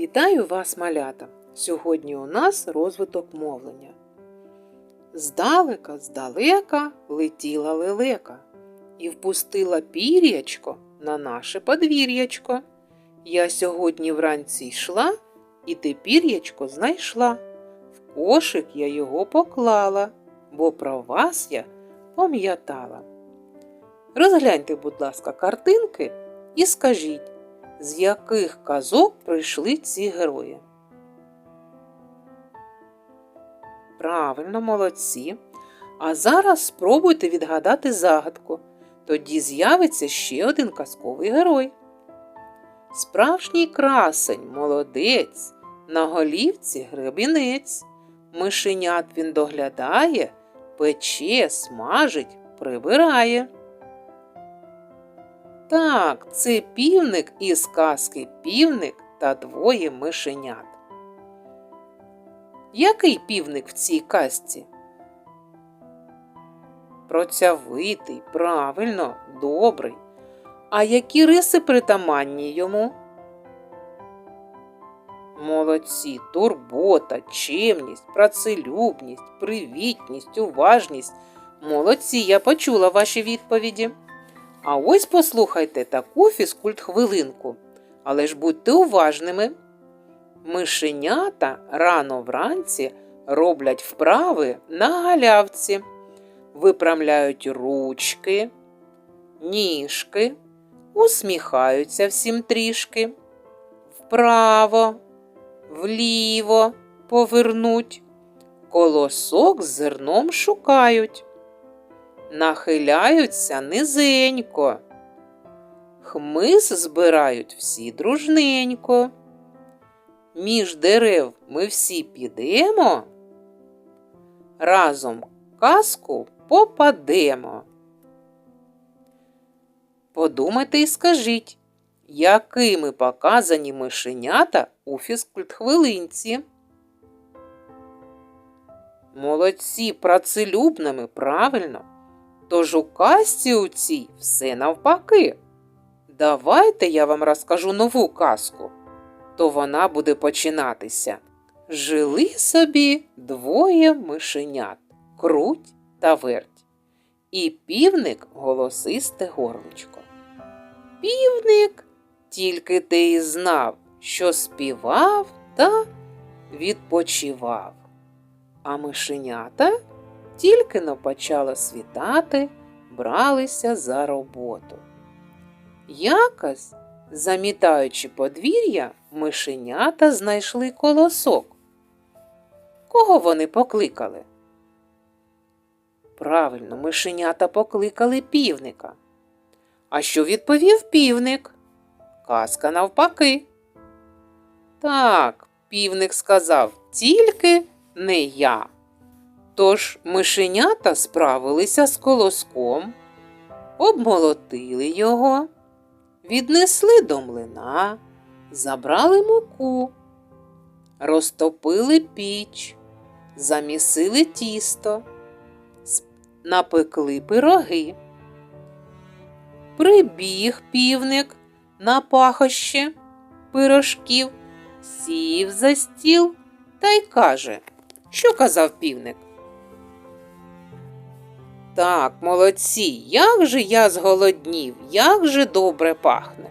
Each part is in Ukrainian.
Вітаю вас, малята! Сьогодні у нас розвиток мовлення. Здалека, здалека летіла лелека і впустила пір'ячко на наше подвір'ячко. Я сьогодні вранці йшла і те пір'ячко знайшла. В кошик я його поклала, бо про вас я пам'ятала. Розгляньте, будь ласка, картинки і скажіть, з яких казок прийшли ці герої. Правильно, молодці. А зараз спробуйте відгадати загадку. Тоді з'явиться ще один казковий герой. Справжній красень, молодець, на голівці гребінець. Мишенят він доглядає, пече, смажить, прибирає. Так, це півник із казки півник та двоє мишенят. Який півник в цій казці? Процявитий, правильно, добрий. А які риси притаманні йому? Молодці, турбота, чемність, працелюбність, привітність, уважність. Молодці, я почула ваші відповіді. А ось послухайте таку фізкульт хвилинку. Але ж будьте уважними. Мишенята рано вранці роблять вправи на галявці, випрямляють ручки, ніжки, усміхаються всім трішки, вправо, вліво повернуть, колосок з зерном шукають, нахиляються низенько, хмиз збирають всі дружненько між дерев ми всі підемо, разом казку попадемо. Подумайте і скажіть, якими показані мишенята у фізкульт-хвилинці? Молодці працелюбними, правильно. Тож у казці у цій все навпаки. Давайте я вам розкажу нову казку то вона буде починатися. Жили собі двоє мишенят круть та верть, і півник голосисте горличко. Півник тільки те й знав, що співав та відпочивав, а мишенята тільки но почало світати, бралися за роботу. Якось Замітаючи подвір'я, мишенята знайшли колосок. Кого вони покликали? Правильно, мишенята покликали півника. А що відповів півник? Казка навпаки. Так, півник сказав тільки не я. Тож мишенята справилися з колоском, обмолотили його віднесли до млина, забрали муку, розтопили піч, замісили тісто, напекли пироги. Прибіг півник на пахощі пирожків, сів за стіл та й каже, що казав півник. Так, молодці, як же я зголоднів, як же добре пахне.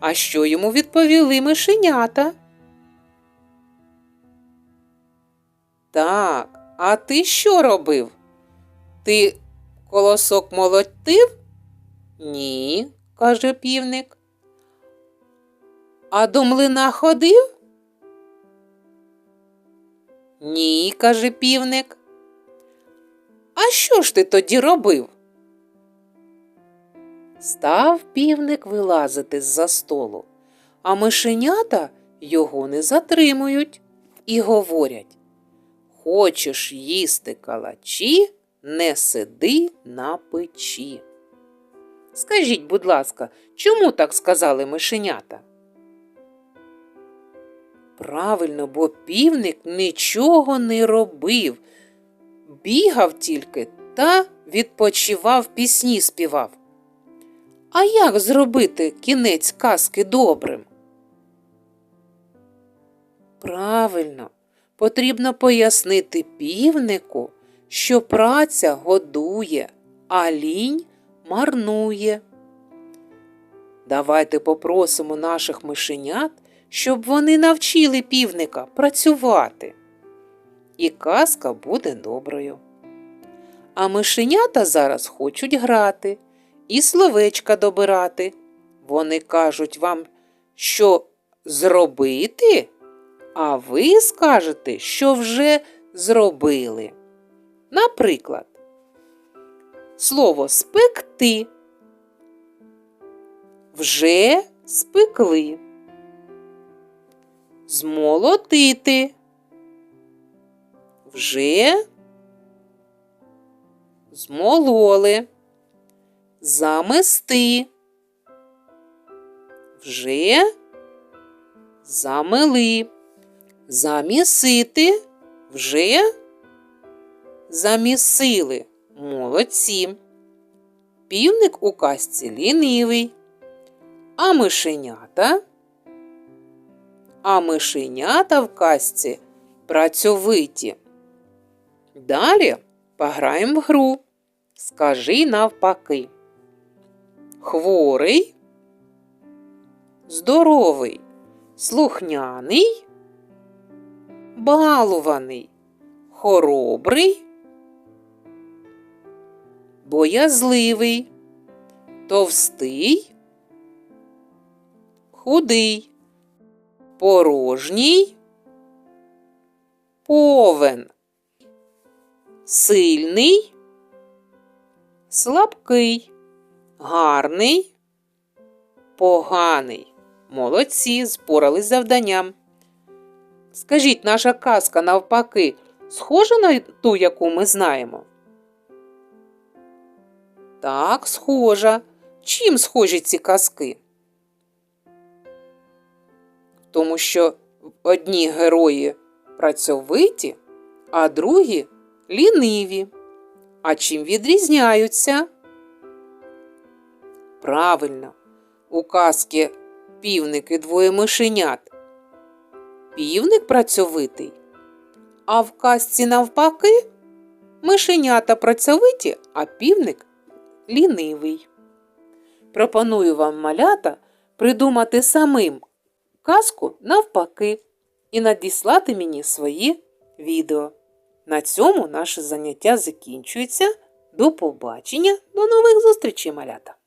А що йому відповіли мишенята? Так, а ти що робив? Ти колосок молотив? Ні, каже півник. А до млина ходив? Ні, каже півник. А що ж ти тоді робив? Став півник вилазити з-за столу, а мишенята його не затримують і говорять Хочеш їсти калачі, не сиди на печі. Скажіть, будь ласка, чому так сказали мишенята? Правильно, бо півник нічого не робив бігав тільки та відпочивав пісні співав. А як зробити кінець казки добрим? Правильно, потрібно пояснити півнику, що праця годує, а лінь марнує. Давайте попросимо наших мишенят, щоб вони навчили півника працювати. І казка буде доброю. А мишенята зараз хочуть грати і словечка добирати. Вони кажуть вам, що зробити, а ви скажете, що вже зробили. Наприклад, слово спекти. Вже спекли. Змолотити. Вже змололи. Замести. Вже замели. Замісити. Вже замісили. Молодці. Півник у казці лінивий. А мишенята? А мишенята в казці працьовиті. Далі пограємо в гру. Скажи навпаки. Хворий, здоровий, слухняний, балуваний, хоробрий, боязливий, товстий, худий, порожній, повен, сильний, слабкий, гарний, поганий. Молодці, спорались з завданням. Скажіть, наша казка навпаки схожа на ту, яку ми знаємо? Так, схожа. Чим схожі ці казки? Тому що одні герої працьовиті, а другі ліниві. А чим відрізняються? Правильно, у казки півник і двоє мишенят. Півник працьовитий, а в казці навпаки мишенята працьовиті, а півник лінивий. Пропоную вам малята придумати самим казку навпаки і надіслати мені свої відео. На цьому наше заняття закінчується. До побачення, до нових зустрічей, малята!